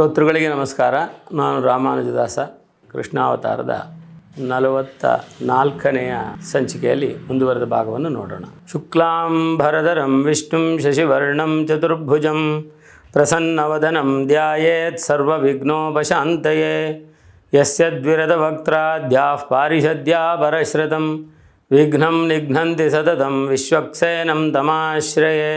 ಶ್ರೋತೃಗಳಿಗೆ ನಮಸ್ಕಾರ. ನಾನು ರಾಮಾನುಜದಾಸ, ಕೃಷ್ಣಾವತಾರದ ನಲವತ್ತ ನಾಲ್ಕನೆಯ ಸಂಚಿಕೆಯಲ್ಲಿ ಮುಂದುವರೆದ ಭಾಗವನ್ನು ನೋಡೋಣ. ಶುಕ್ಲಾಂಬರಧರಂ, ವಿಷ್ಣುಂ ಶಶಿವರ್ಣಂ, ಚತುರ್ಭುಜಂ, ಪ್ರಸನ್ನವದನಂ, ಧ್ಯಾಯೇತ್ ಸರ್ವವಿಘ್ನೋಪಶಾಂತಯೇ, ಯಸ್ಯ ದ್ವಿರದವಕ್ತ್ರಾದ್ಯಾಃ ಪಾರಿಷದ್ಯಾ ಪರಶ್ರತಂ ವಿಘ್ನಂ ನಿಘ್ನಂತಿ ಸತತಂ, ವಿಶ್ವಕ್ಸೇನಂ ತಮಾಶ್ರಯೇ.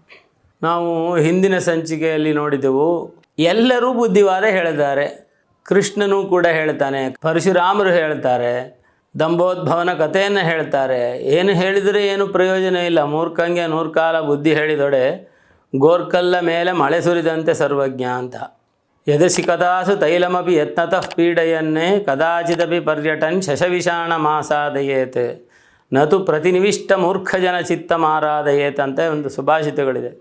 ನಾವು ಹಿಂದಿನ ಸಂಚಿಕೆಯಲ್ಲಿ ನೋಡಿದೆವು, ಎಲ್ಲರೂ ಬುದ್ಧಿವಾದ ಹೇಳಿದ್ದಾರೆ. ಕೃಷ್ಣನು ಕೂಡ ಹೇಳ್ತಾನೆ, ಪರಶುರಾಮರು ಹೇಳ್ತಾರೆ ದಂಭೋದ್ಭವನ ಕಥೆಯನ್ನು ಹೇಳ್ತಾರೆ. ಏನು ಹೇಳಿದರೆ ಏನು ಪ್ರಯೋಜನ ಇಲ್ಲ. ಮೂರ್ಖಂಗೆ ನೂರ್ಕಾಲ ಬುದ್ಧಿ ಹೇಳಿದೊಡೆ, ಗೋರ್ಕಲ್ಲ ಮೇಲೆ ಮಳೆ ಸುರಿದಂತೆ ಸರ್ವಜ್ಞ ಅಂತ. ಯದಶಿ ಕದಾಸು ತೈಲಮಪಿ ಯತ್ನತಃ ಪೀಡೆಯನ್ನೇ, ಕದಾಚಿದಪಿ ಪರ್ಯಟನ್ ಶಶವಿಷಾಣ ಮಾಸಾದಯೇತ್. ನತು ಪ್ರತಿನಿವಿಷ್ಟ ಮೂರ್ಖಜನ ಚಿತ್ತ ಮಾರಾದಯೇತ್ ಅಂತ ಒಂದು ಸುಭಾಷಿತಗಳಿದೆ.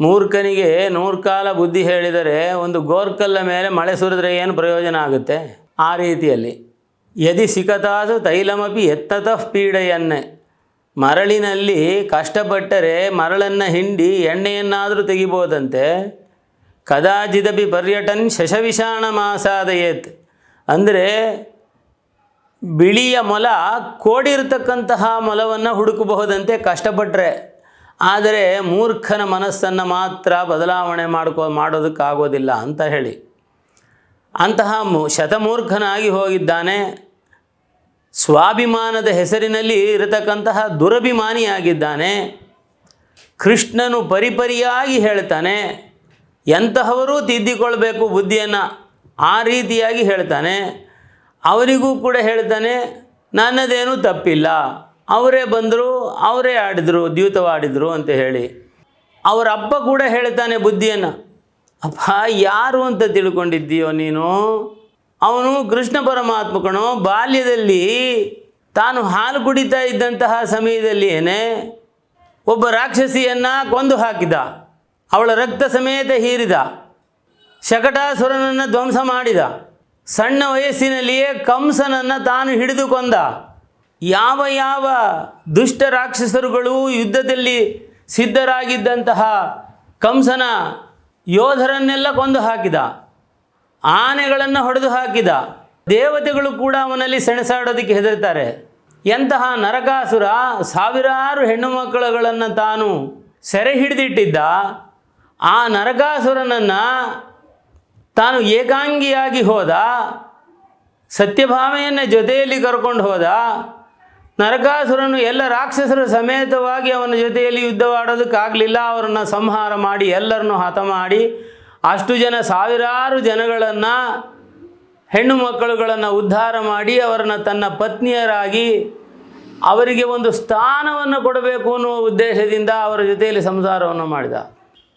ಮೂರ್ಖನಿಗೆ ನೂರ್ಕಾಲ ಬುದ್ಧಿ ಹೇಳಿದರೆ ಒಂದು ಗೋರ್ಕಲ್ಲ ಮೇಲೆ ಮಳೆ ಸುರಿದ್ರೆ ಏನು ಪ್ರಯೋಜನ ಆಗುತ್ತೆ? ಆ ರೀತಿಯಲ್ಲಿ. ಯದಿ ಸಿಕತಾಸು ತೈಲಮಪಿ ಎತ್ತತಃ ಪೀಡೆಯನ್ನೇ. ಮರಳಿನಲ್ಲಿ ಕಷ್ಟಪಟ್ಟರೆ ಮರಳನ್ನು ಹಿಂಡಿ ಎಣ್ಣೆಯನ್ನಾದರೂ ತೆಗಿಬೋದಂತೆ. ಕದಾಚಿದಪಿ ಪರ್ಯಟನ್ ಶಶವಿಷಾಣ ಮಾಸಾದಯೇತ್. ಅಂದರೆ ಬಿಳಿಯ ಮೊಲ, ಕೋಡಿರ್ತಕ್ಕಂತಹ ಮೊಲವನ್ನು ಹುಡುಕಬಹುದಂತೆ ಕಷ್ಟಪಟ್ಟರೆ ಆದರೆ ಮೂರ್ಖನ ಮನಸ್ಸನ್ನು ಮಾತ್ರ ಬದಲಾವಣೆ ಮಾಡ್ಕೋ ಮಾಡೋದಕ್ಕಾಗೋದಿಲ್ಲ ಅಂತ ಹೇಳಿ. ಅಂತಹ ಶತಮೂರ್ಖನಾಗಿ ಹೋಗಿದ್ದಾನೆ. ಸ್ವಾಭಿಮಾನದ ಹೆಸರಿನಲ್ಲಿ ಇರತಕ್ಕಂತಹ ದುರಭಿಮಾನಿಯಾಗಿದ್ದಾನೆ. ಕೃಷ್ಣನು ಪರಿಪರಿಯಾಗಿ ಹೇಳ್ತಾನೆ. ಎಂತಹವರೂ ತಿದ್ದಿಕೊಳ್ಬೇಕು ಬುದ್ಧಿಯನ್ನು ಆ ರೀತಿಯಾಗಿ ಹೇಳ್ತಾನೆ. ಅವರಿಗೂ ಕೂಡ ಹೇಳ್ತಾನೆ, ನನ್ನದೇನೂ ತಪ್ಪಿಲ್ಲ. ಅವರೇ ಬಂದರು, ಅವರೇ ಆಡಿದರು, ದ್ಯೂತವಾಡಿದರು ಅಂತ ಹೇಳಿ. ಅವರ ಅಪ್ಪ ಕೂಡ ಹೇಳ್ತಾನೆ ಬುದ್ಧಿಯನ್ನು. ಅಪ್ಪ, ಯಾರು ಅಂತ ತಿಳ್ಕೊಂಡಿದ್ದೀಯೋ ನೀನು? ಅವನು ಕೃಷ್ಣ ಪರಮಾತ್ಮಕನು, ಬಾಲ್ಯದಲ್ಲಿ ತಾನು ಹಾಲು ಕುಡಿತಾ ಇದ್ದಂತಹ ಸಮಯದಲ್ಲಿ ಒಬ್ಬ ರಾಕ್ಷಸಿಯನ್ನು ಕೊಂದು ಹಾಕಿದ. ಅವಳ ರಕ್ತ ಸಮೇತ ಹೀರಿದ. ಶಕಟಾಸುರನನ್ನು ಧ್ವಂಸ ಮಾಡಿದ. ಸಣ್ಣ ವಯಸ್ಸಿನಲ್ಲಿಯೇ ಕಂಸನನ್ನು ತಾನು ಹಿಡಿದು ಕೊಂದ. ಯಾವ ಯಾವ ದುಷ್ಟ ರಾಕ್ಷಸರುಗಳು ಯುದ್ಧದಲ್ಲಿ ಸಿದ್ಧರಾಗಿದ್ದಂತಹ ಕಂಸನ ಯೋಧರನ್ನೆಲ್ಲ ಕೊಂದು ಹಾಕಿದ, ಆನೆಗಳನ್ನು ಹೊಡೆದು ಹಾಕಿದ, ದೇವತೆಗಳು ಕೂಡ ಅವನಲ್ಲಿ ಸೆಣಸಾಡೋದಕ್ಕೆ ಹೆದರ್ತಾರೆ. ಎಂತಹ ನರಕಾಸುರ ಸಾವಿರಾರು ಹೆಣ್ಣು ಮಕ್ಕಳುಗಳನ್ನು ತಾನು ಸೆರೆ ಹಿಡಿದಿಟ್ಟಿದ್ದ, ಆ ನರಕಾಸುರನನ್ನು ತಾನು ಏಕಾಂಗಿಯಾಗಿ ಹೋದ, ಸತ್ಯಭಾಮೆಯನ್ನು ಜೊತೆಯಲ್ಲಿ ಕರ್ಕೊಂಡು ಹೋದ ನರಕಾಸುರನು ಎಲ್ಲ ರಾಕ್ಷಸರ ಸಮೇತವಾಗಿ ಅವನ ಜೊತೆಯಲ್ಲಿ ಯುದ್ಧವಾಡೋದಕ್ಕಾಗಲಿಲ್ಲ. ಅವರನ್ನು ಸಂಹಾರ ಮಾಡಿ ಎಲ್ಲರನ್ನು ಹತ ಮಾಡಿ ಅಷ್ಟು ಜನ, ಸಾವಿರಾರು ಜನಗಳನ್ನು, ಹೆಣ್ಣು ಮಕ್ಕಳುಗಳನ್ನು ಉದ್ಧಾರ ಮಾಡಿ ಅವರನ್ನು ತನ್ನ ಪತ್ನಿಯರಾಗಿ ಅವರಿಗೆ ಒಂದು ಸ್ಥಾನವನ್ನು ಕೊಡಬೇಕು ಅನ್ನುವ ಉದ್ದೇಶದಿಂದ ಅವರ ಜೊತೆಯಲ್ಲಿ ಸಂಸಾರವನ್ನು ಮಾಡಿದ.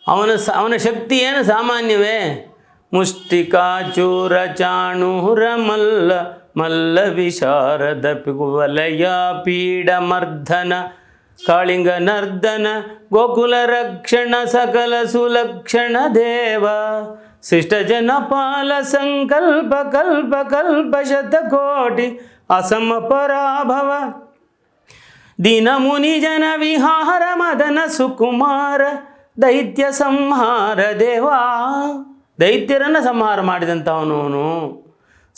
ಅವನ ಅವನ ಶಕ್ತಿ ಏನು ಸಾಮಾನ್ಯವೇ? ಮುಷ್ಟಿಕಾಚೂರ, ಚಾಣೂರ, ಮಲ್ಲ ಮಲ್ಲ ವಿಶಾರದ ಪಿಗುವಲಯ ಪೀಡ ಮರ್ಧನ ಕಾಳಿಂಗ ನರ್ದನ ಗೋಕುಲ ರಕ್ಷಣ ಸಕಲ ಸುಲಕ್ಷಣ ದೇವ. ಶಿಷ್ಟ ಜನಪಾಲ ಸಂಕಲ್ಪ, ಕಲ್ಪ ಕಲ್ಪ ಶತಕೋಟಿ ಅಸಮ ಪರಾಭವ. ದಿನ ಮುನಿ ಜನ ವಿಹಾರ, ಮದನ ಸುಕುಮಾರ, ದೈತ್ಯ ಸಂಹಾರ ದೇವಾ. ದೈತ್ಯರನ್ನು ಸಂಹಾರ ಮಾಡಿದಂಥವನು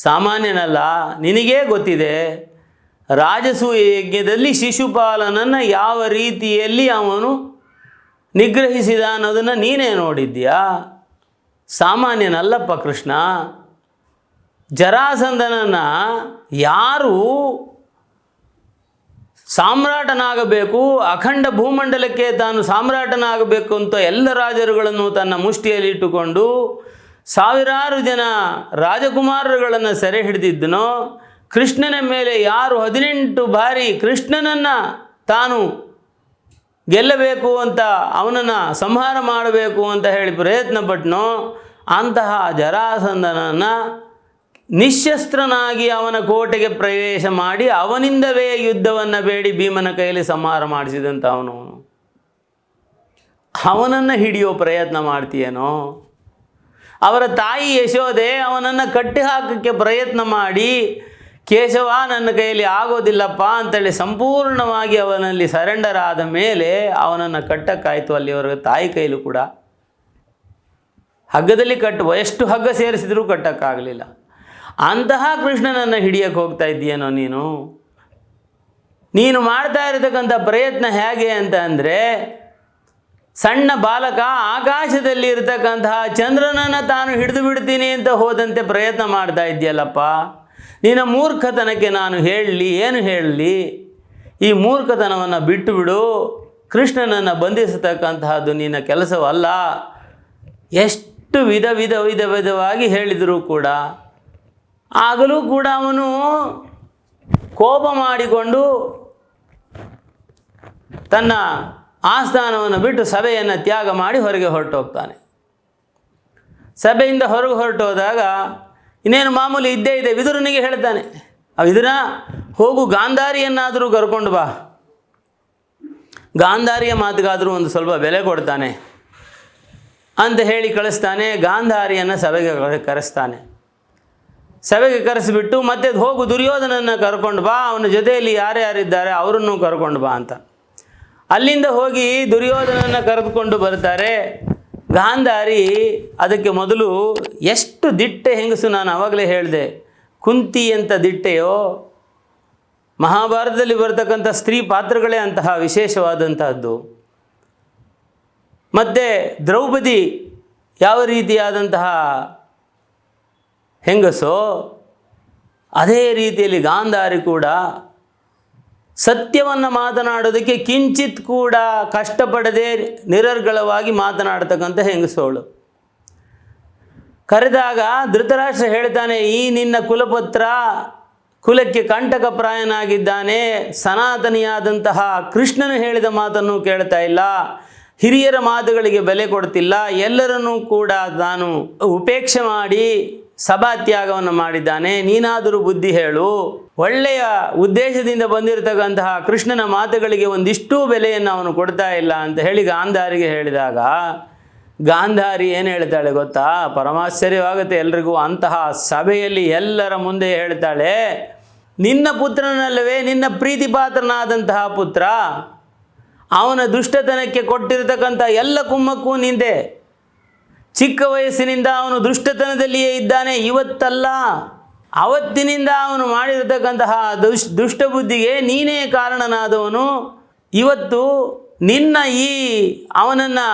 ಸಾಮಾನ್ಯನಲ್ಲ, ನಿನಗೇ ಗೊತ್ತಿದೆ ರಾಜಸೂಯ ಯಜ್ಞದಲ್ಲಿ ಶಿಶುಪಾಲನನ್ನು ಯಾವ ರೀತಿಯಲ್ಲಿ ಅವನು ನಿಗ್ರಹಿಸಿದ ಅನ್ನೋದನ್ನು ನೀನೇ ನೋಡಿದ್ಯಾ ಸಾಮಾನ್ಯನಲ್ಲಪ್ಪ ಕೃಷ್ಣ, ಜರಾಸಂಧನನ್ನು ಯಾರು ಸಾಮ್ರಾಟನಾಗಬೇಕು, ಅಖಂಡ ಭೂಮಂಡಲಕ್ಕೆ ತಾನು ಸಾಮ್ರಾಟನಾಗಬೇಕು ಅಂತ ಎಲ್ಲ ರಾಜರುಗಳನ್ನು ತನ್ನ ಮುಷ್ಟಿಯಲ್ಲಿ ಇಟ್ಟುಕೊಂಡು ಸಾವಿರಾರು ಜನ ರಾಜಕುಮಾರರುಗಳನ್ನು ಸೆರೆ ಹಿಡಿದಿದ್ದನೋ, ಕೃಷ್ಣನ ಮೇಲೆ ಯಾರು ಹದಿನೆಂಟು ಬಾರಿ ಕೃಷ್ಣನನ್ನು ತಾನು ಗೆಲ್ಲಬೇಕು ಅಂತ ಅವನನ್ನು ಸಂಹಾರ ಮಾಡಬೇಕು ಅಂತ ಹೇಳಿ ಪ್ರಯತ್ನ ಪಟ್ಟನೋ ಅಂತಹ ಜರಾಸಂದನನ್ನು ನಿಶಸ್ತ್ರನಾಗಿ ಅವನ ಕೋಟೆಗೆ ಪ್ರವೇಶ ಮಾಡಿ ಅವನಿಂದವೇ ಯುದ್ಧವನ್ನು ಬೇಡಿ ಭೀಮನ ಕೈಯಲ್ಲಿ ಸಂಹಾರ ಮಾಡಿಸಿದಂಥ ಅವನು. ಅವನನ್ನು ಹಿಡಿಯೋ ಪ್ರಯತ್ನ ಮಾಡ್ತೀಯೇನೋ? ಅವರ ತಾಯಿ ಯಶೋದೆ ಅವನನ್ನು ಕಟ್ಟಿ ಹಾಕೋಕ್ಕೆ ಪ್ರಯತ್ನ ಮಾಡಿ, ಕೇಶವ, ನನ್ನ ಕೈಯಲ್ಲಿ ಆಗೋದಿಲ್ಲಪ್ಪ ಅಂತೇಳಿ ಸಂಪೂರ್ಣವಾಗಿ ಅವನಲ್ಲಿ ಸರೆಂಡರ್ ಆದ ಮೇಲೆ ಅವನನ್ನು ಕಟ್ಟಕ್ಕಾಯಿತು. ಅಲ್ಲಿವರೆಗೆ ತಾಯಿ ಕೈಲೂ ಕೂಡ ಹಗ್ಗದಲ್ಲಿ ಕಟ್ಟುವ, ಎಷ್ಟು ಹಗ್ಗ ಸೇರಿಸಿದರೂ ಕಟ್ಟಕ್ಕಾಗಲಿಲ್ಲ. ಅಂತಹ ಕೃಷ್ಣನನ್ನು ಹಿಡಿಯಕ್ಕೆ ಹೋಗ್ತಾ ಇದ್ದೀಯೇನೋ ನೀನು? ನೀನು ಮಾಡ್ತಾ ಇರತಕ್ಕಂಥ ಪ್ರಯತ್ನ ಹೇಗೆ ಅಂತ ಅಂದರೆ ಸಣ್ಣ ಬಾಲಕ ಆಕಾಶದಲ್ಲಿ ಇರತಕ್ಕಂತಹ ಚಂದ್ರನನ್ನು ತಾನು ಹಿಡಿದು ಬಿಡ್ತೀನಿ ಅಂತ ಹೋದಂತೆ ಪ್ರಯತ್ನ ಮಾಡ್ತಾ ಇದೆಯಲ್ಲಪ್ಪ ನಿನ್ನ ಮೂರ್ಖತನಕ್ಕೆ ನಾನು ಹೇಳಲಿ, ಏನು ಹೇಳಲಿ? ಈ ಮೂರ್ಖತನವನ್ನು ಬಿಟ್ಟು ಬಿಡು ಕೃಷ್ಣನನ್ನು ಬಂಧಿಸತಕ್ಕಂತಹದ್ದು ನಿನ್ನ ಕೆಲಸವಲ್ಲ. ಎಷ್ಟು ವಿಧ ವಿಧ ವಿಧ, ವಿಧವಾಗಿ ಹೇಳಿದರೂ ಕೂಡ ಆಗಲೂ ಕೂಡ ಅವನು ಕೋಪ ಮಾಡಿಕೊಂಡು ತನ್ನ ಆಸ್ಥಾನವನ್ನು ಬಿಟ್ಟು ಸಭೆಯನ್ನು ತ್ಯಾಗ ಮಾಡಿ ಹೊರಗೆ ಹೊರಟೋಗ್ತಾನೆ. ಸಭೆಯಿಂದ ಹೊರಗೆ ಹೊರಟೋದಾಗ ಇನ್ನೇನು ಮಾಮೂಲಿ ಇದ್ದೇ ಇದೆ, ವಿದುರನಿಗೆ ಹೇಳ್ತಾನೆ ಆ ವಿದುರ, ಹೋಗು, ಗಾಂಧಾರಿಯನ್ನಾದರೂ ಕರ್ಕೊಂಡು ಬಾ. ಗಾಂಧಾರಿಯ ಮಾತಿಗಾದರೂ ಒಂದು ಸ್ವಲ್ಪ ಬೆಲೆ ಕೊಡ್ತಾನೆ ಅಂತ ಹೇಳಿ ಕಳಿಸ್ತಾನೆ, ಗಾಂಧಾರಿಯನ್ನು ಸಭೆಗೆ ಕರೆ- ಕರೆಸ್ತಾನೆ. ಸಭೆಗೆ ಕರೆಸಿಬಿಟ್ಟು ಮತ್ತೆ ಹೋಗು, ದುರ್ಯೋಧನನ್ನು ಕರ್ಕೊಂಡು ಬಾ, ಅವನ ಜೊತೆಯಲ್ಲಿ ಯಾರ್ಯಾರಿದ್ದಾರೆ ಅವರನ್ನು ಕರ್ಕೊಂಡು ಬಾ ಅಂತ. ಅಲ್ಲಿಂದ ಹೋಗಿ ದುರ್ಯೋಧನನ್ನು ಕರೆದುಕೊಂಡು ಬರ್ತಾರೆ ಗಾಂಧಾರಿ ಅದಕ್ಕೆ ಮೊದಲು ಎಷ್ಟು ದಿಟ್ಟೆ ಹೆಂಗಸು ನಾನು ಆವಾಗಲೇ ಹೇಳಿದೆ. ಕುಂತಿ ಅಂತ ದಿಟ್ಟೆಯೋ, ಮಹಾಭಾರತದಲ್ಲಿ ಬರ್ತಕ್ಕಂಥ ಸ್ತ್ರೀ ಪಾತ್ರಗಳೇ ಅಂತಹ ವಿಶೇಷವಾದಂತಹದ್ದು. ಮತ್ತು ದ್ರೌಪದಿ ಯಾವ ರೀತಿಯಾದಂತಹ ಹೆಂಗಸೋ, ಅದೇ ರೀತಿಯಲ್ಲಿ ಗಾಂಧಾರಿ ಕೂಡ ಸತ್ಯವನ್ನು ಮಾತನಾಡೋದಕ್ಕೆ ಕಿಂಚಿತ್ ಕೂಡ ಕಷ್ಟಪಡದೆ ನಿರರ್ಗಳವಾಗಿ ಮಾತನಾಡತಕ್ಕಂಥ ಹೆಂಗಸೋಳು. ಕರೆದಾಗ ಧೃತರಾಷ್ಟ್ರ ಹೇಳ್ತಾನೆ, ಈ ನಿನ್ನ ಕುಲಪತ್ರ ಕುಲಕ್ಕೆ ಕಂಟಕಪ್ರಾಯನಾಗಿದ್ದಾನೆ ಸನಾತನಿಯಾದಂತಹ ಕೃಷ್ಣನು ಹೇಳಿದ ಮಾತನ್ನು ಕೇಳ್ತಾ ಇಲ್ಲ. ಹಿರಿಯರ ಮಾತುಗಳಿಗೆ ಬೆಲೆ ಕೊಡ್ತಿಲ್ಲ. ಎಲ್ಲರನ್ನೂ ಕೂಡ ತಾನು ಉಪೇಕ್ಷೆ ಮಾಡಿ ಸಭಾತ್ಯಾಗವನ್ನು ಮಾಡಿದ್ದಾನೆ. ನೀನಾದರೂ ಬುದ್ಧಿ ಹೇಳು. ಒಳ್ಳೆಯ ಉದ್ದೇಶದಿಂದ ಬಂದಿರತಕ್ಕಂತಹ ಕೃಷ್ಣನ ಮಾತುಗಳಿಗೆ ಒಂದಿಷ್ಟು ಬೆಲೆಯನ್ನು ಅವನು ಕೊಡ್ತಾ ಇಲ್ಲ ಅಂತ ಹೇಳಿ ಗಾಂಧಾರಿಗೆ ಹೇಳಿದಾಗ, ಗಾಂಧಾರಿ ಏನು ಹೇಳ್ತಾಳೆ ಗೊತ್ತಾ? ಪರಮಾಶ್ಚರ್ಯವಾಗುತ್ತೆ ಎಲ್ರಿಗೂ. ಅಂತಹ ಸಭೆಯಲ್ಲಿ ಎಲ್ಲರ ಮುಂದೆ ಹೇಳ್ತಾಳೆ, ನಿನ್ನ ಪುತ್ರನಲ್ಲವೇ ನಿನ್ನ ಪ್ರೀತಿಪಾತ್ರನಾದಂತಹ ಪುತ್ರ. ಅವನ ದುಷ್ಟತನಕ್ಕೆ ಕೊಟ್ಟಿರತಕ್ಕಂಥ ಎಲ್ಲ ಕುಮ್ಮಕ್ಕೂ ನಿಂದೆ. ಚಿಕ್ಕ ವಯಸ್ಸಿನಿಂದ ಅವನು ದುಷ್ಟತನದಲ್ಲಿಯೇ ಇದ್ದಾನೆ, ಇವತ್ತಲ್ಲ. ಅವತ್ತಿನಿಂದ ಅವನು ಮಾಡಿರತಕ್ಕಂತಹ ದುಷ್, ದುಷ್ಟಬುದ್ಧಿಗೆ ನೀನೇ ಕಾರಣನಾದವನು. ಇವತ್ತು ನಿನ್ನ ಈ ಅವನನ್ನು,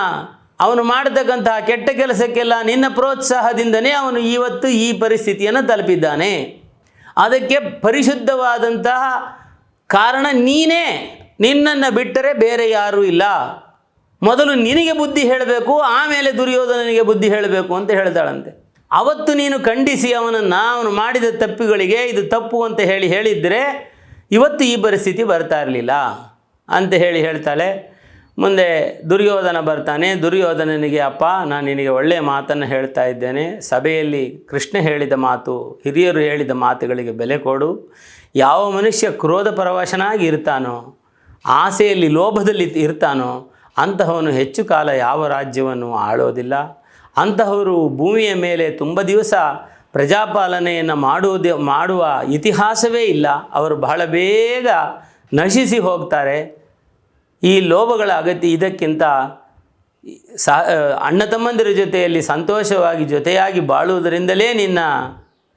ಅವನು ಮಾಡತಕ್ಕಂತಹ ಕೆಟ್ಟ ಕೆಲಸಕ್ಕೆಲ್ಲ ನಿನ್ನ ಪ್ರೋತ್ಸಾಹದಿಂದನೇ ಅವನು ಇವತ್ತು ಈ ಪರಿಸ್ಥಿತಿಯನ್ನು ತಲುಪಿದ್ದಾನೆ. ಅದಕ್ಕೆ ಪರಿಶುದ್ಧವಾದಂತಹ ಕಾರಣ ನೀನೇ. ನಿನ್ನನ್ನು ಬಿಟ್ಟರೆ ಬೇರೆ ಯಾರೂ ಇಲ್ಲ. ಮೊದಲು ನಿನಗೆ ಬುದ್ಧಿ ಹೇಳಬೇಕು, ಆಮೇಲೆ ದುರ್ಯೋಧನನಿಗೆ ಬುದ್ಧಿ ಹೇಳಬೇಕು ಅಂತ ಹೇಳ್ತಾಳಂತೆ ಅವತ್ತು ನೀನು ಖಂಡಿಸಿ ಅವನನ್ನು, ಅವನು ಮಾಡಿದ ತಪ್ಪುಗಳಿಗೆ ಇದು ತಪ್ಪು ಅಂತ ಹೇಳಿ ಹೇಳಿದರೆ ಇವತ್ತು ಈ ಪರಿಸ್ಥಿತಿ ಬರ್ತಾ ಇರಲಿಲ್ಲ ಅಂತ ಹೇಳಿ ಹೇಳ್ತಾಳೆ. ಮುಂದೆ ದುರ್ಯೋಧನ ಬರ್ತಾನೆ, ದುರ್ಯೋಧನನಿಗೆ, ಅಪ್ಪ, ನಾನು ನಿನಗೆ ಒಳ್ಳೆಯ ಮಾತನ್ನು ಹೇಳ್ತಾ ಇದ್ದೇನೆ. ಸಭೆಯಲ್ಲಿ ಕೃಷ್ಣ ಹೇಳಿದ ಮಾತು, ಹಿರಿಯರು ಹೇಳಿದ ಮಾತುಗಳಿಗೆ ಬೆಲೆ ಕೊಡು. ಯಾವ ಮನುಷ್ಯ ಕ್ರೋಧ ಪರವಶನಾಗಿ ಇರ್ತಾನೋ ಆಸೆಯಲ್ಲಿ ಲೋಭದಲ್ಲಿ ಇರ್ತಾನೋ ಅಂತಹವನು ಹೆಚ್ಚು ಕಾಲ ಯಾವ ರಾಜ್ಯವನ್ನು ಆಳೋದಿಲ್ಲ. ಅಂತಹವರು ಭೂಮಿಯ ಮೇಲೆ ತುಂಬ ದಿವಸ ಪ್ರಜಾಪಾಲನೆಯನ್ನು ಮಾಡುವುದೇ, ಮಾಡುವ ಇತಿಹಾಸವೇ ಇಲ್ಲ. ಅವರು ಬಹಳ ಬೇಗ ನಶಿಸಿ ಹೋಗ್ತಾರೆ. ಈ ಲೋಭಗಳ ಅಗತ್ಯ ಇದಕ್ಕಿಂತ ಸಹ ಅಣ್ಣ ತಮ್ಮಂದಿರ ಜೊತೆಯಲ್ಲಿ ಸಂತೋಷವಾಗಿ ಜೊತೆಯಾಗಿ ಬಾಳುವುದರಿಂದಲೇ ನಿನ್ನ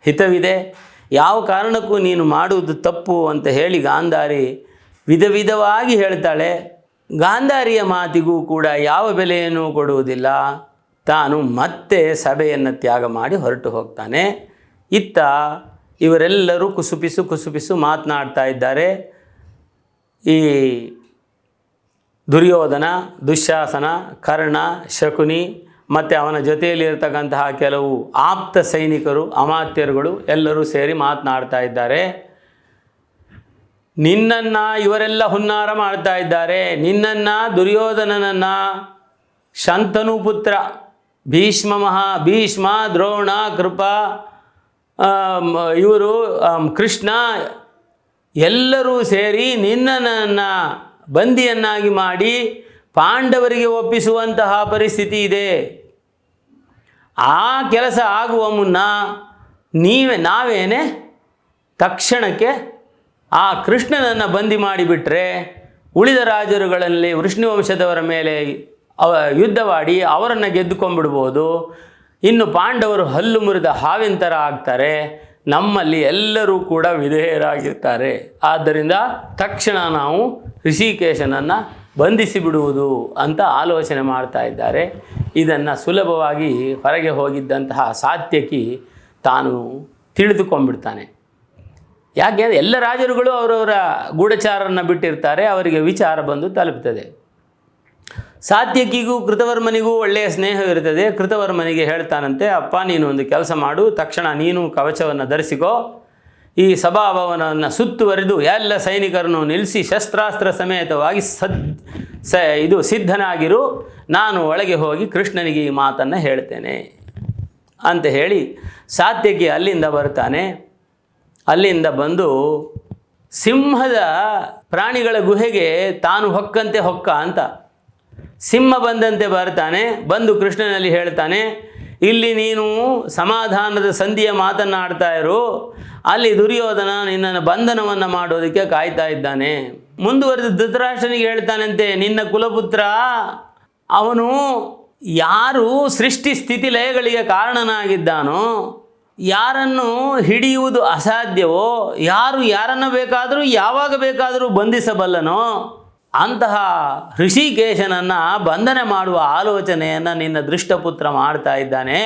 ಹಿತವಿದೆ. ಯಾವ ಕಾರಣಕ್ಕೂ ನೀನು ಮಾಡುವುದು ತಪ್ಪು ಅಂತ ಹೇಳಿ ಗಾಂಧಾರಿ ವಿಧ ವಿಧವಾಗಿ ಹೇಳ್ತಾಳೆ, ಗಾಂಧಾರಿಯ ಮಾತಿಗೂ ಕೂಡ ಯಾವ ಬೆಲೆಯನ್ನು ಕೊಡುವುದಿಲ್ಲ. ತಾನು ಮತ್ತೆ ಸಭೆಯನ್ನು ತ್ಯಾಗ ಮಾಡಿ ಹೊರಟು ಹೋಗ್ತಾನೆ. ಇತ್ತ ಇವರೆಲ್ಲರೂ ಕುಸುಪಿಸು ಕುಸುಪಿಸು ಮಾತನಾಡ್ತಾ ಇದ್ದಾರೆ. ಈ ದುರ್ಯೋಧನ ದುಶ್ಯಾಸನ ಕರ್ಣ, ಶಕುನಿ ಮತ್ತು ಅವನ ಜೊತೆಯಲ್ಲಿರ್ತಕ್ಕಂತಹ ಕೆಲವು ಆಪ್ತ ಸೈನಿಕರು, ಅಮಾತ್ಯರುಗಳು ಎಲ್ಲರೂ ಸೇರಿ ಮಾತನಾಡ್ತಾ ಇದ್ದಾರೆ. ನಿನ್ನನ್ನು ಇವರೆಲ್ಲ ಹುನ್ನಾರ ಮಾಡ್ತಾ ಇದ್ದಾರೆ. ನಿನ್ನನ್ನು ದುರ್ಯೋಧನನನ್ನು ಶಂತನು ಪುತ್ರ ಭೀಷ್ಮ ಮಹಾ ಭೀಷ್ಮ ದ್ರೋಣ ಕೃಪ ಇವರು ಕೃಷ್ಣ ಎಲ್ಲರೂ ಸೇರಿ ನಿನ್ನನ್ನು ಬಂದಿಯನ್ನಾಗಿ ಮಾಡಿ ಪಾಂಡವರಿಗೆ ಒಪ್ಪಿಸುವಂತಹ ಪರಿಸ್ಥಿತಿ ಇದೆ. ಆ ಕೆಲಸ ಆಗುವ ಮುನ್ನ ನೀವೇ ನಾವೇನೆ ತಕ್ಷಣಕ್ಕೆ ಆ ಕೃಷ್ಣನನ್ನು ಬಂದಿ ಮಾಡಿಬಿಟ್ರೆ ಉಳಿದ ರಾಜರುಗಳಲ್ಲಿ ವೃಷ್ಣಿವಂಶದವರ ಮೇಲೆ ಅವ ಯುದ್ಧವಾಡಿ ಅವರನ್ನು ಗೆದ್ದುಕೊಂಡ್ಬಿಡ್ಬೋದು. ಇನ್ನು ಪಾಂಡವರು ಹಲ್ಲು ಮುರಿದ ಹಾವಿನ ಥರ ಆಗ್ತಾರೆ. ನಮ್ಮಲ್ಲಿ ಎಲ್ಲರೂ ಕೂಡ ವಿಧೇಯರಾಗಿರ್ತಾರೆ. ಆದ್ದರಿಂದ ತಕ್ಷಣ ನಾವು ಋಷಿಕೇಶನನ್ನು ಬಂಧಿಸಿ ಬಿಡುವುದು ಅಂತ ಆಲೋಚನೆ ಮಾಡ್ತಾ ಇದ್ದಾರೆ. ಇದನ್ನು ಸುಲಭವಾಗಿ ಹೊರಗೆ ಹೋಗಿದ್ದಂತಹ ಸಾತ್ಯಕಿ ತಾನು ತಿಳಿದುಕೊಂಡ್ಬಿಡ್ತಾನೆ. ಯಾಕೆ ಎಲ್ಲ ರಾಜರುಗಳು ಅವರವರ ಗೂಢಚಾರರನ್ನು ಬಿಟ್ಟಿರ್ತಾರೆ, ಅವರಿಗೆ ವಿಚಾರ ಬಂದು ತಲುಪ್ತದೆ. ಸಾತ್ಯಕಿಗೂ ಕೃತವರ್ಮನಿಗೂ ಒಳ್ಳೆಯ ಸ್ನೇಹವಿರುತ್ತದೆ ಕೃತವರ್ಮನಿಗೆ ಹೇಳ್ತಾನಂತೆ, ಅಪ್ಪ, ನೀನು ಒಂದು ಕೆಲಸ ಮಾಡು, ತಕ್ಷಣ ನೀನು ಕವಚವನ್ನು ಧರಿಸಿಕೋ, ಈ ಸಭಾಭವನವನ್ನು ಸುತ್ತುವರೆದು ಎಲ್ಲ ಸೈನಿಕರನ್ನು ನಿಲ್ಲಿಸಿ, ಶಸ್ತ್ರಾಸ್ತ್ರ ಸಮೇತವಾಗಿ ಸದ್, ಸ, ಇದು ಸಿದ್ಧನಾಗಿರು, ನಾನು ಒಳಗೆ ಹೋಗಿ ಕೃಷ್ಣನಿಗೆ ಈ ಮಾತನ್ನು ಹೇಳ್ತೇನೆ. ಅಂತ ಹೇಳಿ ಸಾತ್ಯಕಿ ಅಲ್ಲಿಂದ ಬರ್ತಾನೆ. ಅಲ್ಲಿಂದ ಬಂದು ಸಿಂಹದ ಪ್ರಾಣಿಗಳ ಗುಹೆಗೆ ತಾನು ಹೊಕ್ಕಂತೆ ಹೊಕ್ಕ ಅಂತ. ಸಿಂಹ ಬಂದಂತೆ ಬರ್ತಾನೆ, ಬಂದು ಕೃಷ್ಣನಲ್ಲಿ ಹೇಳ್ತಾನೆ, ಇಲ್ಲಿ ನೀನು ಸಮಾಧಾನದ ಸಂಧಿಯ ಮಾತನ್ನಾಡ್ತಾ ಇರು. ಅಲ್ಲಿ ದುರ್ಯೋಧನ ನಿನ್ನನ್ನು ಬಂಧನವನ್ನು ಮಾಡೋದಕ್ಕೆ ಕಾಯ್ತಾ ಇದ್ದಾನೆ. ಮುಂದುವರೆದು ಧೃತರಾಷ್ಟ್ರನಿಗೆ ಹೇಳ್ತಾನಂತೆ, ನಿನ್ನ ಕುಲಪುತ್ರ, ಅವನು ಯಾರು ಸೃಷ್ಟಿ ಸ್ಥಿತಿ ಲಯಗಳಿಗೆ ಕಾರಣನಾಗಿದ್ದಾನೋ ಯಾರನ್ನು ಹಿಡಿಯುವುದು ಅಸಾಧ್ಯವೋ, ಯಾರು ಯಾರನ್ನು ಬೇಕಾದರೂ ಯಾವಾಗ ಬೇಕಾದರೂ ಬಂಧಿಸಬಲ್ಲನೋ, ಅಂತಹ ಋಷಿಕೇಶನನ್ನು ಬಂಧನೆ ಮಾಡುವ ಆಲೋಚನೆಯನ್ನು ನಿನ್ನ ದೃಷ್ಟಪುತ್ರ ಮಾಡ್ತಾ ಇದ್ದಾನೆ.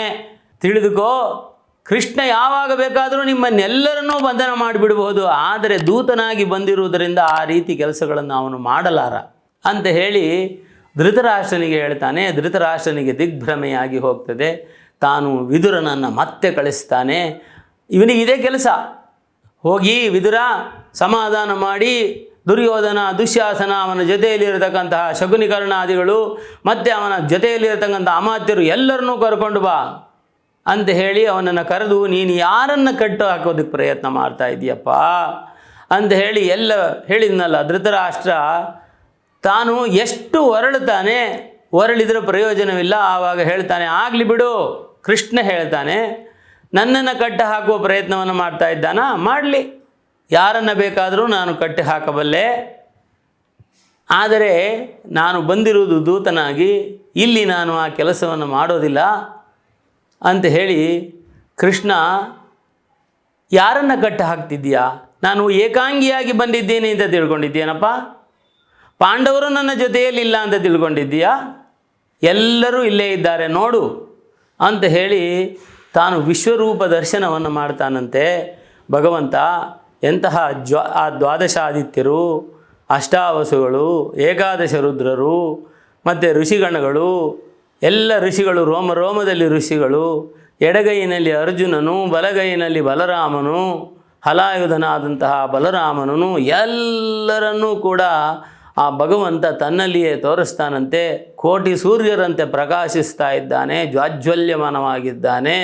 ತಿಳಿದುಕೋ, ಕೃಷ್ಣ ಯಾವಾಗ ಬೇಕಾದರೂ ನಿಮ್ಮನ್ನೆಲ್ಲರನ್ನೂ ಬಂಧನ ಮಾಡಿಬಿಡಬಹುದು ಆದರೆ ದೂತನಾಗಿ ಬಂದಿರುವುದರಿಂದ ಆ ರೀತಿ ಕೆಲಸಗಳನ್ನು ಅವನು ಮಾಡಲಾರ. ಅಂತ ಹೇಳಿ ಧೃತರಾಷ್ಟ್ರನಿಗೆ ಹೇಳ್ತಾನೆ. ಧೃತರಾಷ್ಟ್ರನಿಗೆ ದಿಗ್ಭ್ರಮೆಯಾಗಿ ಹೋಗ್ತದೆ. ತಾನು ವಿದುರನನ್ನು ಮತ್ತೆ ಕಳಿಸ್ತಾನೆ. ಇವನಿಗೆ ಇದೇ ಕೆಲಸ. ಹೋಗಿ ವಿದುರ ಸಮಾಧಾನ ಮಾಡಿ ದುರ್ಯೋಧನ, ದುಶ್ಯಾಸನ ಅವನ ಜೊತೆಯಲ್ಲಿರತಕ್ಕಂತಹ ಶಕುನಿಕರ್ಣಾದಿಗಳು ಮತ್ತು ಅವನ ಜೊತೆಯಲ್ಲಿರತಕ್ಕಂಥ ಅಮಾತ್ಯರು ಎಲ್ಲರನ್ನೂ ಕರ್ಕೊಂಡು ಬಾ ಅಂತ ಹೇಳಿ ಅವನನ್ನು ಕರೆದು, ನೀನು ಯಾರನ್ನು ಕಟ್ಟು ಹಾಕೋದಕ್ಕೆ ಪ್ರಯತ್ನ ಮಾಡ್ತಾ ಇದೀಯಪ್ಪ ಅಂತ ಹೇಳಿ ಎಲ್ಲ ಹೇಳಿದ್ನಲ್ಲ ಧೃತರಾಷ್ಟ್ರ. ತಾನು ಎಷ್ಟು ಹೊರಳುತ್ತಾನೆ, ಹೊರಳಿದ್ರೆ ಪ್ರಯೋಜನವಿಲ್ಲ, ಆವಾಗ ಹೇಳ್ತಾನೆ, ಆಗಲಿ ಬಿಡು ಕೃಷ್ಣ ಹೇಳ್ತಾನೆ, ನನ್ನನ್ನು ಕಟ್ಟಿ ಹಾಕುವ ಪ್ರಯತ್ನವನ್ನು ಮಾಡ್ತಾ ಇದ್ದಾನಾ? ಮಾಡಲಿ. ಯಾರನ್ನು ಬೇಕಾದರೂ ನಾನು ಕಟ್ಟಿ ಹಾಕಬಲ್ಲೆ. ಆದರೆ ನಾನು ಬಂದಿರುವುದು ದೂತನಾಗಿ, ಇಲ್ಲಿ ನಾನು ಆ ಕೆಲಸವನ್ನು ಮಾಡೋದಿಲ್ಲ. ಅಂತ ಹೇಳಿ ಕೃಷ್ಣ, ಯಾರನ್ನು ಕಟ್ಟಿ ಹಾಕ್ತಿದ್ದೀಯಾ? ನಾನು ಏಕಾಂಗಿಯಾಗಿ ಬಂದಿದ್ದೇನೆ ಅಂತ ತಿಳ್ಕೊಂಡಿದ್ದೇನಪ್ಪ ಪಾಂಡವರು ನನ್ನ ಜೊತೆಯಲ್ಲಿಲ್ಲ ಅಂತ ತಿಳ್ಕೊಂಡಿದ್ದೀಯಾ? ಎಲ್ಲರೂ ಇಲ್ಲೇ ಇದ್ದಾರೆ, ನೋಡು. ಅಂತ ಹೇಳಿ ತಾನು ವಿಶ್ವರೂಪ ದರ್ಶನವನ್ನು ಮಾಡ್ತಾನಂತೆ. ಭಗವಂತ, ಎಂತಹ ಜ್ವಾ, ಆ ದ್ವಾದಶಾದಿತ್ಯರು, ಅಷ್ಟಾವಸುಗಳು, ಏಕಾದಶ ರುದ್ರರು, ಮತ್ತು ಋಷಿಗಣಗಳು, ಎಲ್ಲ ಋಷಿಗಳು, ರೋಮ, ರೋಮದಲ್ಲಿ ಋಷಿಗಳು, ಎಡಗೈನಲ್ಲಿ ಅರ್ಜುನನು, ಬಲಗೈನಲ್ಲಿ ಬಲರಾಮನು, ಹಲಾಯುಧನಾದಂತಹ ಬಲರಾಮನನು, ಎಲ್ಲರನ್ನೂ ಕೂಡ ಆ ಭಗವಂತ ತನ್ನಲ್ಲಿಯೇ ತೋರಿಸ್ತಾನಂತೆ, ಕೋಟಿ ಸೂರ್ಯರಂತೆ ಪ್ರಕಾಶಿಸ್ತಾ ಇದ್ದಾನೆ, ಜ್ವಾಜ್ವಲ್ಯಮಾನವಾಗಿದ್ದಾನೆ.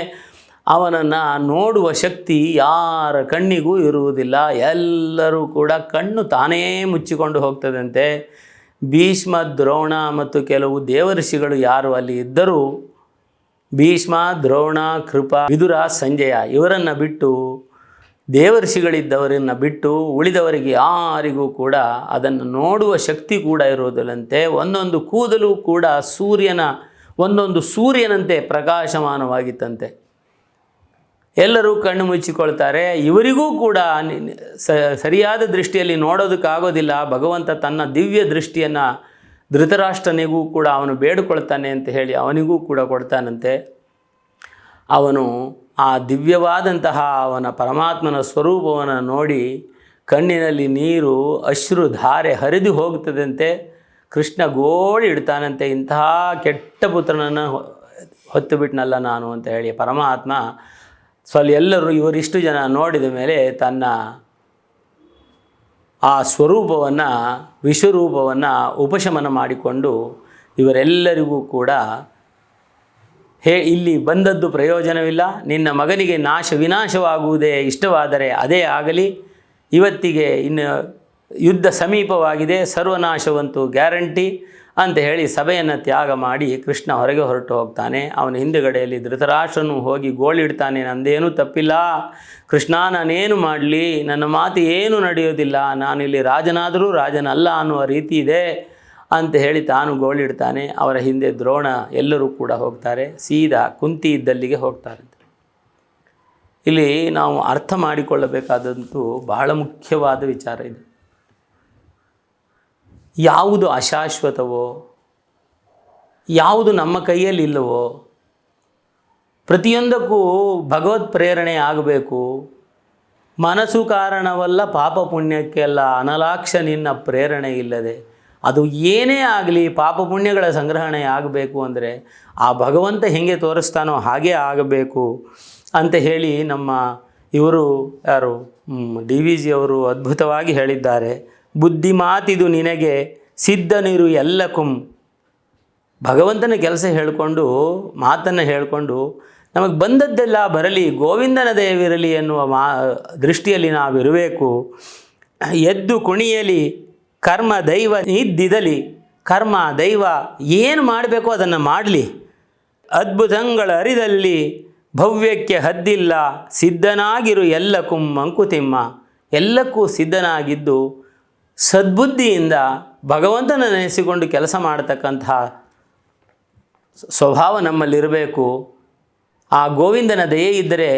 ಅವನನ್ನು ನೋಡುವ ಶಕ್ತಿ ಯಾರ ಕಣ್ಣಿಗೂ ಇರುವುದಿಲ್ಲ. ಎಲ್ಲರೂ ಕೂಡ ಕಣ್ಣು ತಾನೇ ಮುಚ್ಚಿಕೊಂಡು ಹೋಗ್ತದಂತೆ. ಭೀಷ್ಮ, ದ್ರೋಣ ಮತ್ತು ಕೆಲವು ದೇವರ್ಷಿಗಳು ಯಾರು ಅಲ್ಲಿ ಇದ್ದರೂ, ಭೀಷ್ಮ, ದ್ರೋಣ, ಕೃಪಾ, ವಿದುರ, ಸಂಜಯ ಇವರನ್ನು ಬಿಟ್ಟು ದೇವಋಷಿಗಳಿದ್ದವರನ್ನು ಬಿಟ್ಟು ಉಳಿದವರಿಗೆ ಯಾರಿಗೂ ಕೂಡ ಅದನ್ನು ನೋಡುವ ಶಕ್ತಿ ಕೂಡ ಇರುವುದಿಲ್ಲಂತೆ ಒಂದೊಂದು ಕೂದಲು ಕೂಡ ಸೂರ್ಯನ, ಒಂದೊಂದು ಸೂರ್ಯನಂತೆ ಪ್ರಕಾಶಮಾನವಾಗಿತ್ತಂತೆ. ಎಲ್ಲರೂ ಕಣ್ಣು ಮುಚ್ಚಿಕೊಳ್ತಾರೆ. ಇವರಿಗೂ ಕೂಡ ಸರಿಯಾದ ದೃಷ್ಟಿಯಲ್ಲಿ ನೋಡೋದಕ್ಕಾಗೋದಿಲ್ಲ. ಭಗವಂತ ತನ್ನ ದಿವ್ಯ ದೃಷ್ಟಿಯನ್ನು ಧೃತರಾಷ್ಟ್ರನಿಗೂ ಕೂಡ ಅವನು ಬೇಡಿಕೊಳ್ತಾನೆ ಅಂತ ಹೇಳಿ ಅವನಿಗೂ ಕೂಡ ಕೊಡ್ತಾನಂತೆ. ಅವನು ಆ ದಿವ್ಯವಾದಂತಹ ಅವನ ಪರಮಾತ್ಮನ ಸ್ವರೂಪವನ್ನು ನೋಡಿ ಕಣ್ಣಿನಲ್ಲಿ ನೀರು ಅಶ್ರು ಧಾರೆ ಹರಿದು ಹೋಗ್ತದಂತೆ ಕೃಷ್ಣ ಗೋಳಿ ಇಡ್ತಾನಂತೆ. ಇಂತಹ ಕೆಟ್ಟ ಪುತ್ರನನ್ನು ಹೊತ್ತು ಬಿಟ್ನಲ್ಲ ನಾನು ಅಂತ ಹೇಳಿ ಪರಮಾತ್ಮ ಸ್ವಲ್ಪ ಎಲ್ಲರೂ ಇವರಿಷ್ಟು ಜನ ನೋಡಿದ ಮೇಲೆ ತನ್ನ ಆ ಸ್ವರೂಪವನ್ನು, ವಿಶ್ವರೂಪವನ್ನು ಉಪಶಮನ ಮಾಡಿಕೊಂಡು ಇವರೆಲ್ಲರಿಗೂ ಕೂಡ ಹೇ, ಇಲ್ಲಿ ಬಂದದ್ದು ಪ್ರಯೋಜನವಿಲ್ಲ. ನಿನ್ನ ಮಗನಿಗೆ ನಾಶ ವಿನಾಶವಾಗುವುದೇ ಇಷ್ಟವಾದರೆ ಅದೇ ಆಗಲಿ. ಇವತ್ತಿಗೆ ಇನ್ನು ಯುದ್ಧ ಸಮೀಪವಾಗಿದೆ, ಸರ್ವನಾಶವಂತೂ ಗ್ಯಾರಂಟಿ ಅಂತ ಹೇಳಿ ಸಭೆಯನ್ನು ತ್ಯಾಗ ಮಾಡಿ ಕೃಷ್ಣ ಹೊರಗೆ ಹೊರಟು ಹೋಗ್ತಾನೆ. ಅವನ ಹಿಂದುಗಡೆಯಲ್ಲಿ ಧೃತರಾಷ್ಟ್ರನು ಹೋಗಿ ಗೋಳಿಡ್ತಾನೆ ನಂದೇನೂ ತಪ್ಪಿಲ್ಲ. ಕೃಷ್ಣ, ನಾನೇನು ಮಾಡಲಿ? ನನ್ನ ಮಾತು ಏನು ನಡೆಯೋದಿಲ್ಲ ನಾನಿಲ್ಲಿ ರಾಜನಾದರೂ ರಾಜನಲ್ಲ ಅನ್ನುವ ರೀತಿ ಇದೆ. ಅಂತ ಹೇಳಿ ತಾನು ಗೋಳಿಡ್ತಾನೆ ಅವರ ಹಿಂದೆ ದ್ರೋಣ ಎಲ್ಲರೂ ಕೂಡ ಹೋಗ್ತಾರೆ, ಸೀದಾ ಕುಂತಿ ಇದ್ದಲ್ಲಿಗೆ ಹೋಗ್ತಾರೆ. ಇಲ್ಲಿ ನಾವು ಅರ್ಥ ಮಾಡಿಕೊಳ್ಳಬೇಕಾದಂತೂ ಬಹಳ ಮುಖ್ಯವಾದ ವಿಚಾರ ಇದು. ಯಾವುದು ಅಶಾಶ್ವತವೋ, ಯಾವುದು ನಮ್ಮ ಕೈಯಲ್ಲಿಲ್ಲವೋ, ಪ್ರತಿಯೊಂದಕ್ಕೂ ಭಗವತ್ ಪ್ರೇರಣೆ ಆಗಬೇಕು. ಮನಸ್ಸು ಕಾರಣವಲ್ಲ ಪಾಪ ಪುಣ್ಯಕ್ಕೆಲ್ಲ ಅನಲಾಕ್ಷ ನಿನ್ನ ಪ್ರೇರಣೆ ಇಲ್ಲದೆ ಅದು ಏನೇ ಆಗಲಿ ಪಾಪ ಪುಣ್ಯಗಳ ಸಂಗ್ರಹಣೆ ಆಗಬೇಕು ಅಂದರೆ ಆ ಭಗವಂತ ಹೇಗೆ ತೋರಿಸ್ತಾನೋ ಹಾಗೆ ಆಗಬೇಕು ಅಂತ ಹೇಳಿ ನಮ್ಮ ಇವರು ಯಾರು ಡಿ ವಿ ಜಿ ಅವರು ಅದ್ಭುತವಾಗಿ ಹೇಳಿದ್ದಾರೆ. ಬುದ್ಧಿ ಮಾತಿದು ನಿನಗೆ ಸಿದ್ಧನಿರು ಎಲ್ಲಕುಂ. ಭಗವಂತನ ಕೆಲಸ ಹೇಳಿಕೊಂಡು, ಮಾತನ್ನು ಹೇಳಿಕೊಂಡು ನಮಗೆ ಬಂದದ್ದೆಲ್ಲ ಬರಲಿ, ಗೋವಿಂದನ ದೇವಿರಲಿ ಎನ್ನುವ ಮಾ ದೃಷ್ಟಿಯಲ್ಲಿ ನಾವಿರಬೇಕು. ಎದ್ದು ಕುಣಿಯಲಿ ಕರ್ಮ ದೈವ ನಿದ್ದಿದಲಿ ಕರ್ಮ ದೈವ ಏನು ಮಾಡಬೇಕು ಅದನ್ನು ಮಾಡಲಿ. ಅದ್ಭುತಗಳ ಅರಿದಲ್ಲಿ ಭವ್ಯಕ್ಕೆ ಹದ್ದಿಲ್ಲ, ಸಿದ್ಧನಾಗಿರು ಎಲ್ಲಕ್ಕೂ ಮಂಕುತಿಮ್ಮ. ಎಲ್ಲಕ್ಕೂ ಸಿದ್ಧನಾಗಿದ್ದು ಸದ್ಬುದ್ಧಿಯಿಂದ ಭಗವಂತನ ನೆನೆಸಿಕೊಂಡು ಕೆಲಸ ಮಾಡತಕ್ಕಂತಹ ಸ್ವಭಾವ ನಮ್ಮಲ್ಲಿರಬೇಕು. ಆ ಗೋವಿಂದನ ದಯೆ ಇದ್ದರೆ,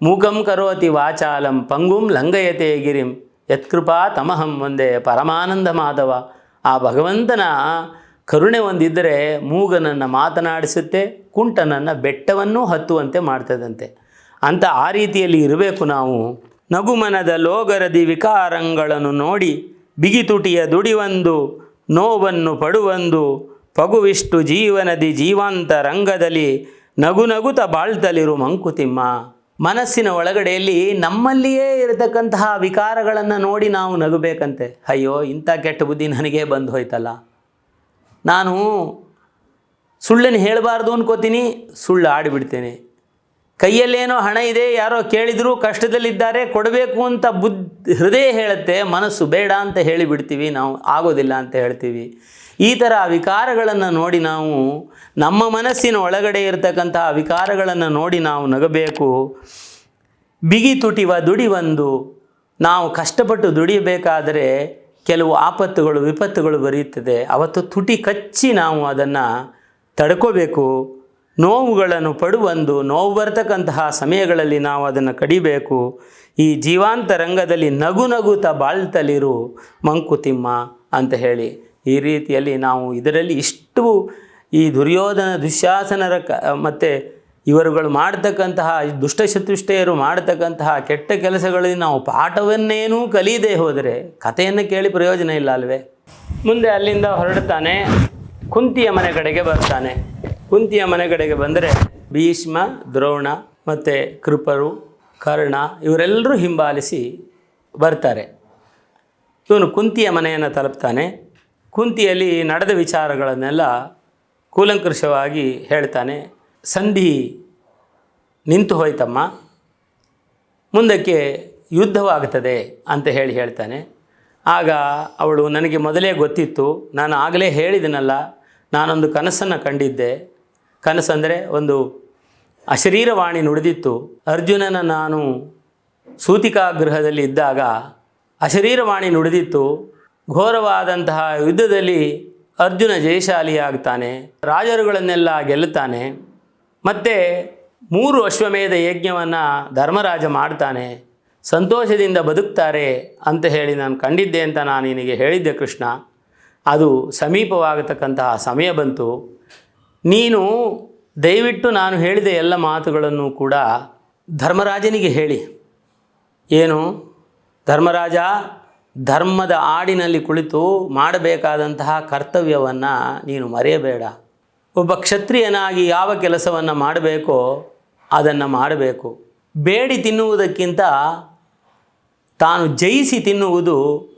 ಮೂಕಂ ಕರೋತಿ ವಾಚಾಲಂ ಪಂಗುಂ ಲಂಗಯತೆ ಗಿರಿಂ. ಯತ್ಕೃಪಾ ತಮಹಂ ಒಂದೇ ಪರಮಾನಂದ ಮಾಧವ ಆ ಭಗವಂತನ ಕರುಣೆ ಒಂದಿದ್ದರೆ ಮೂಗನನ್ನು ಮಾತನಾಡಿಸುತ್ತೆ, ಕುಂಟನನ್ನು ಬೆಟ್ಟವನ್ನೂ ಹತ್ತುವಂತೆ ಮಾಡ್ತದಂತೆ. ಅಂತ ಆ ರೀತಿಯಲ್ಲಿ ಇರಬೇಕು ನಾವು. ನಗುಮನದ ಲೋಗರದಿ ವಿಕಾರಂಗಳನ್ನು ನೋಡಿ, ಬಿಗಿತುಟಿಯ ದುಡಿವಂದು, ನೋವನ್ನು ಪಡುವಂದು, ಪಗುವಿಷ್ಟು ಜೀವನದಿ ಜೀವಾಂತ ರಂಗದಲ್ಲಿ ನಗು ನಗುತ ಬಾಳ್ತಲಿರು ಮಂಕುತಿಮ್ಮ. ಮನಸ್ಸಿನ ಒಳಗಡೆಯಲ್ಲಿ ನಮ್ಮಲ್ಲಿಯೇ ಇರತಕ್ಕಂತಹ ವಿಕಾರಗಳನ್ನು ನೋಡಿ ನಾವು ನಗಬೇಕಂತೆ. ಅಯ್ಯೋ, ಇಂಥ ಕೆಟ್ಟ ಬುದ್ಧಿ ನನಗೇ ಬಂದು ಹೋಯ್ತಲ್ಲ. ನಾನು ಸುಳ್ಳನ್ನು ಹೇಳಬಾರ್ದು ಅನ್ಕೋತೀನಿ, ಸುಳ್ಳು ಆಡಿಬಿಡ್ತೇನೆ. ಕೈಯಲ್ಲೇನೋ ಹಣ ಇದೆ, ಯಾರೋ ಕೇಳಿದರೂ ಕಷ್ಟದಲ್ಲಿದ್ದಾರೆ, ಕೊಡಬೇಕು ಅಂತ ಬುದ್ಧ, ಹೃದಯ ಹೇಳುತ್ತೆ, ಮನಸ್ಸು ಬೇಡ ಅಂತ ಹೇಳಿಬಿಡ್ತೀವಿ, ನಾವು ಆಗೋದಿಲ್ಲ ಅಂತ ಹೇಳ್ತೀವಿ. ಈ ಥರ ವಿಕಾರಗಳನ್ನು ನೋಡಿ ನಾವು, ನಮ್ಮ ಮನಸ್ಸಿನ ಒಳಗಡೆ ಇರತಕ್ಕಂತಹ ವಿಕಾರಗಳನ್ನು ನೋಡಿ ನಾವು ನಗಬೇಕು. ಬಿಗಿ ತುಟಿವ ದುಡಿವಂದು, ನಾವು ಕಷ್ಟಪಟ್ಟು ದುಡಿಯಬೇಕಾದರೆ ಕೆಲವು ಆಪತ್ತುಗಳು, ವಿಪತ್ತುಗಳು ಬರೆಯುತ್ತದೆ. ಅವತ್ತು ತುಟಿ ಕಚ್ಚಿ ನಾವು ಅದನ್ನು ತಡ್ಕೋಬೇಕು. ನೋವುಗಳನ್ನು ಪಡುವಂದು ನೋವು ಬರ್ತಕ್ಕಂತಹ ಸಮಯಗಳಲ್ಲಿ ನಾವು ಅದನ್ನು ಕಡಿಬೇಕು. ಈ ಜೀವಾಂತ ರಂಗದಲ್ಲಿ ನಗು ನಗುತ ಬಾಳ್ತಲಿರು ಮಂಕುತಿಮ್ಮ ಅಂತ ಹೇಳಿ. ಈ ರೀತಿಯಲ್ಲಿ ನಾವು ಇದರಲ್ಲಿ ಇಷ್ಟು ಈ ದುರ್ಯೋಧನ ದುಶ್ಯಾಸನರ ಕ, ಮತ್ತು ಇವರುಗಳು ಮಾಡ್ತಕ್ಕಂತಹ ದುಷ್ಟಶತುಷ್ಟೆಯರು ಮಾಡ್ತಕ್ಕಂತಹ ಕೆಟ್ಟ ಕೆಲಸಗಳಲ್ಲಿ ನಾವು ಪಾಠವನ್ನೇನೂ ಕಲಿಯದೇ ಹೋದರೆ ಕಥೆಯನ್ನು ಕೇಳಿ ಪ್ರಯೋಜನ ಇಲ್ಲ ಅಲ್ವೇ? ಮುಂದೆ ಅಲ್ಲಿಂದ ಹೊರಡ್ತಾನೆ, ಕುಂತಿಯ ಮನೆ ಕಡೆಗೆ ಬರ್ತಾನೆ. ಕುಂತಿಯ ಮನೆ ಕಡೆಗೆ ಬಂದರೆ ಭೀಷ್ಮ, ದ್ರೋಣ ಮತ್ತು ಕೃಪರು, ಕರ್ಣ ಇವರೆಲ್ಲರೂ ಹಿಂಬಾಲಿಸಿ ಬರ್ತಾರೆ. ಇವನು ಕುಂತಿಯ ಮನೆಯನ್ನು ತಲುಪ್ತಾನೆ. ಕುಂತಿಯಲ್ಲಿ ನಡೆದ ವಿಚಾರಗಳನ್ನೆಲ್ಲ ಕೂಲಂಕೃಷವಾಗಿ ಹೇಳ್ತಾನೆ. ಸಂಧಿ ನಿಂತು ಹೋಯ್ತಮ್ಮ. ಮುಂದಕ್ಕೆ ಯುದ್ಧವಾಗುತ್ತದೆ ಅಂತ ಹೇಳಿ ಹೇಳ್ತಾನೆ. ಆಗ ಅವಳು, ನನಗೆ ಮೊದಲೇ ಗೊತ್ತಿತ್ತು. ನಾನು ಆಗಲೇ ಹೇಳಿದನಲ್ಲ. ನಾನೊಂದು ಕನಸನ್ನು ಕಂಡಿದ್ದೆ. ಕನಸಂದರೆ ಒಂದು ಅಶರೀರವಾಣಿ ನುಡಿದಿತ್ತು. ಅರ್ಜುನನ ನಾನು ಸೂತಿಕಾಗೃಹದಲ್ಲಿ ಇದ್ದಾಗ ಅಶರೀರವಾಣಿ ನುಡಿದಿತ್ತು. ಘೋರವಾದಂತಹ ಯುದ್ಧದಲ್ಲಿ ಅರ್ಜುನ ಜಯಶಾಲಿಯಾಗ್ತಾನೆ, ರಾಜರುಗಳನ್ನೆಲ್ಲ ಗೆಲ್ಲುತ್ತಾನೆ, ಮತ್ತು ಮೂರು ಅಶ್ವಮೇಧ ಯಜ್ಞವನ್ನು ಧರ್ಮರಾಜ ಮಾಡ್ತಾನೆ, ಸಂತೋಷದಿಂದ ಬದುಕ್ತಾರೆ ಅಂತ ಹೇಳಿ ನಾನು ಕಂಡಿದ್ದೆ ಅಂತ ನಾನು ನಿನಗೆ ಹೇಳಿದ್ದೆ ಕೃಷ್ಣ. ಅದು ಸಮೀಪವಾಗತಕ್ಕಂತಹ ಸಮಯ ಬಂತು. ನೀನು ದಯವಿಟ್ಟು ನಾನು ಹೇಳಿದ ಎಲ್ಲ ಮಾತುಗಳನ್ನು ಕೂಡ ಧರ್ಮರಾಜನಿಗೆ ಹೇಳಿ. ಏನು? ಧರ್ಮರಾಜ ಧರ್ಮದ ಆಡಿನಲ್ಲಿ ಕುಳಿತು ಮಾಡಬೇಕಾದಂತಹ ಕರ್ತವ್ಯವನ್ನು ನೀನು ಮರೆಯಬೇಡ. ಒಬ್ಬ ಕ್ಷತ್ರಿಯನಾಗಿ ಯಾವ ಕೆಲಸವನ್ನು ಮಾಡಬೇಕೋ ಅದನ್ನು ಮಾಡಬೇಕು. ಬೇಡಿ ತಿನ್ನುವುದಕ್ಕಿಂತ ತಾನು ಜಯಿಸಿ ತಿನ್ನುವುದು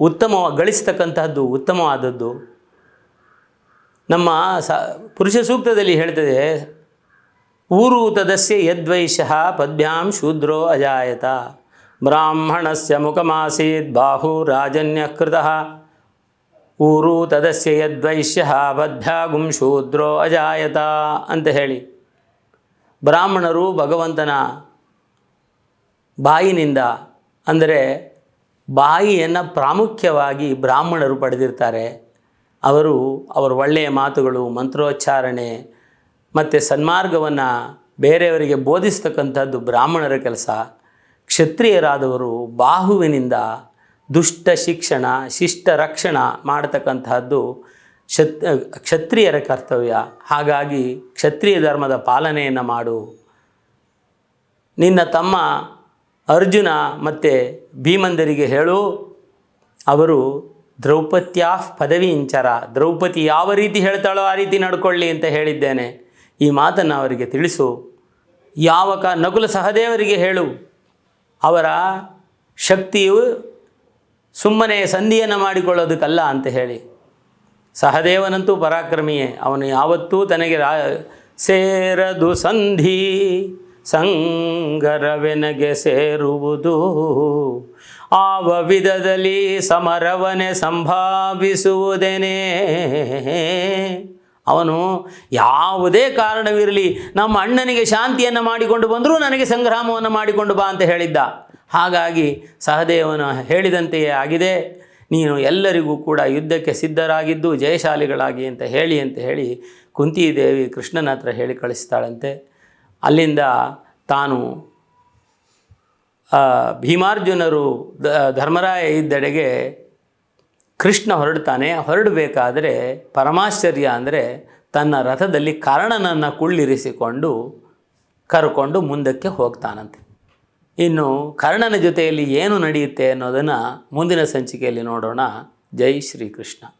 ಉತ್ತಮ ಗಳಿಸ್ತಕ್ಕಂತಹದ್ದು ಉತ್ತಮವಾದದ್ದು. ನಮ್ಮ ಸ, ಪುರುಷ ಸೂಕ್ತದಲ್ಲಿ ಹೇಳ್ತದೆ, ಊರು ತದಸ್ಯ ಯದ್ವೈಶ್ಯ ಪದ್ಭ್ಯಾಂ ಶೂದ್ರೋ ಅಜಾಯತ. ಬ್ರಾಹ್ಮಣಸ್ಯ ಮುಖಮಾಸೀತ್ ಬಾಹು ರಾಜನ್ಯಕೃತಃ. ಊರು ತದಸ್ಯ ಯದ್ವೈಶ್ಯಃ ಬದ್ಭ್ಯಾಗುಂ ಶೂದ್ರೋ ಅಜಾಯತ ಅಂತ ಹೇಳಿ. ಬ್ರಾಹ್ಮಣರು ಭಗವಂತನ ಬಾಯಿನಿಂದ, ಅಂದರೆ ಬಾಯಿಯನ್ನು ಪ್ರಾಮುಖ್ಯವಾಗಿ ಬ್ರಾಹ್ಮಣರು ಪಡೆದಿರ್ತಾರೆ. ಅವರು ಅವರ ಒಳ್ಳೆಯ ಮಾತುಗಳು, ಮಂತ್ರೋಚ್ಚಾರಣೆ ಮತ್ತು ಸನ್ಮಾರ್ಗವನ್ನು ಬೇರೆಯವರಿಗೆ ಬೋಧಿಸ್ತಕ್ಕಂಥದ್ದು ಬ್ರಾಹ್ಮಣರ ಕೆಲಸ. ಕ್ಷತ್ರಿಯರಾದವರು ಬಾಹುವಿನಿಂದ ದುಷ್ಟ ಶಿಕ್ಷಣ, ಶಿಷ್ಟ ರಕ್ಷಣ ಮಾಡತಕ್ಕಂತಹದ್ದು ಕ್ಷತ್, ಕ್ಷತ್ರಿಯರ ಕರ್ತವ್ಯ. ಹಾಗಾಗಿ ಕ್ಷತ್ರಿಯ ಧರ್ಮದ ಪಾಲನೆಯನ್ನು ಮಾಡು. ನಿನ್ನ ತಮ್ಮ ಅರ್ಜುನ ಮತ್ತು ಭೀಮಂದರಿಗೆ ಹೇಳು, ಅವರು ದ್ರೌಪದ್ಯಾ ಪದವಿಂಚರ ದ್ರೌಪದಿ ಯಾವ ರೀತಿ ಹೇಳ್ತಾಳೋ ಆ ರೀತಿ ನಡ್ಕೊಳ್ಳಿ ಅಂತ ಹೇಳಿದ್ದೇನೆ. ಈ ಮಾತನ್ನು ಅವರಿಗೆ ತಿಳಿಸು. ಯಾವ ಕ ನಕುಲ ಸಹದೇವರಿಗೆ ಹೇಳು. ಅವರ ಶಕ್ತಿಯು ಸುಮ್ಮನೆ ಸಂಧಿಯನ್ನು ಮಾಡಿಕೊಳ್ಳೋದಕ್ಕಲ್ಲ ಅಂತ ಹೇಳಿ. ಸಹದೇವನಂತೂ ಪರಾಕ್ರಮಿಯೇ, ಅವನು ಯಾವತ್ತೂ ತನಗೆ ಸೇರದು ಸಂಧಿ, ಸಂಗರವೆನಗೆ ಸೇರುವುದು. ಆವ ವಿಧದಲ್ಲಿ ಸಮರವನೆ ಸಂಭಾವಿಸುವುದೇನೇ? ಅವನು ಯಾವುದೇ ಕಾರಣವಿರಲಿ ನಮ್ಮ ಅಣ್ಣನಿಗೆ ಶಾಂತಿಯನ್ನು ಮಾಡಿಕೊಂಡು ಬಂದರೂ ನನಗೆ ಸಂಗ್ರಾಮವನ್ನು ಮಾಡಿಕೊಂಡು ಬಾ ಅಂತ ಹೇಳಿದ್ದ. ಹಾಗಾಗಿ ಸಹದೇವನ ಹೇಳಿದಂತೆಯೇ ಆಗಿದೆ. ನೀನು ಎಲ್ಲರಿಗೂ ಕೂಡ ಯುದ್ಧಕ್ಕೆ ಸಿದ್ಧರಾಗಿದ್ದು ಜಯಶಾಲಿಗಳಾಗಿ ಅಂತ ಹೇಳಿ ಅಂತ ಹೇಳಿ ಕುಂತಿದೇವಿ ಕೃಷ್ಣನ ಹತ್ರ ಹೇಳಿ ಕಳಿಸ್ತಾಳಂತೆ. ಅಲ್ಲಿಂದ ತಾನು ಭೀಮಾರ್ಜುನರು ಧರ್ಮರಾಯ ಇದ್ದೆಡೆಗೆ ಕೃಷ್ಣ ಹೊರಡ್ತಾನೆ. ಹೊರಡಬೇಕಾದ್ರೆ ಪರಮಾಶ್ಚರ್ಯ ಅಂದರೆ ತನ್ನ ರಥದಲ್ಲಿ ಕರ್ಣನನ್ನು ಕುಳ್ಳಿರಿಸಿಕೊಂಡು ಕರ್ಕೊಂಡು ಮುಂದಕ್ಕೆ ಹೋಗ್ತಾನಂತೆ. ಇನ್ನು ಕರ್ಣನ ಜೊತೆಯಲ್ಲಿ ಏನು ನಡೆಯುತ್ತೆ ಅನ್ನೋದನ್ನು ಮುಂದಿನ ಸಂಚಿಕೆಯಲ್ಲಿ ನೋಡೋಣ. ಜೈ ಶ್ರೀಕೃಷ್ಣ.